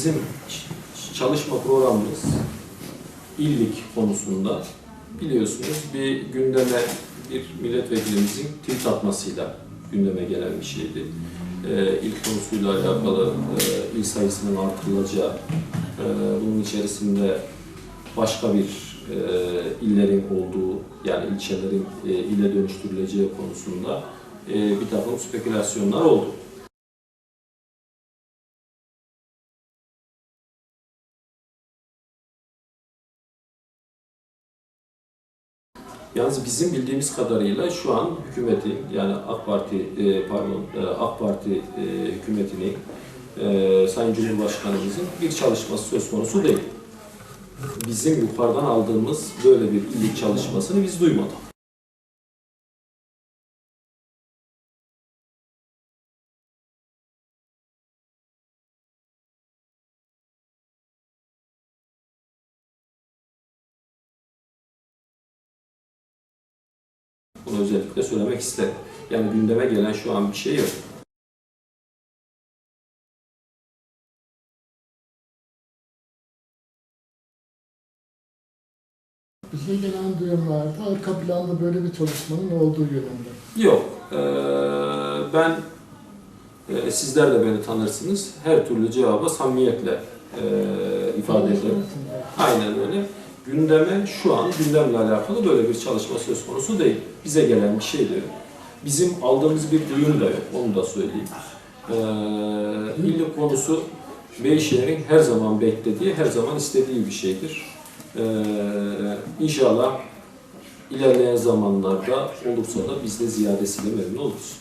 Bizim çalışma programımız illik konusunda biliyorsunuz bir gündeme bir milletvekilimizin tweet atmasıyla gündeme gelen bir şeydi. Ee, il konusuyla alakalı e, il sayısının artırılacağı, e, bunun içerisinde başka bir e, illerin olduğu yani ilçelerin e, ile dönüştürüleceği konusunda e, bir takım spekülasyonlar oldu. Yalnız bizim bildiğimiz kadarıyla şu an hükümetin yani AK Parti e, pardon e, AK Parti e, hükümetinin e, Sayın Cumhurbaşkanımızın bir çalışması söz konusu değil. Bizim yukarıdan aldığımız böyle bir illik çalışmasını biz duymadık. Bunu özellikle söylemek isterim. Yani gündeme gelen şu an bir şey yok. Bize gelen duyumlarda arka planda böyle bir çalışmanın olduğu yönünde. Yok. Ee, ben e, sizler de beni tanırsınız. Her türlü cevaba samimiyetle e, ifade ederim. Aynen öyle. Gündeme şu an gündemle alakalı böyle bir çalışma söz konusu değil. Bize gelen bir şey de. Bizim aldığımız bir duyum da yok. Onu da söyleyeyim. Ee, illik konusu Beyşehir'in her zaman beklediği, her zaman istediği bir şeydir. Ee, inşallah ilerleyen zamanlarda olursa da biz de ziyadesiyle memnun oluruz.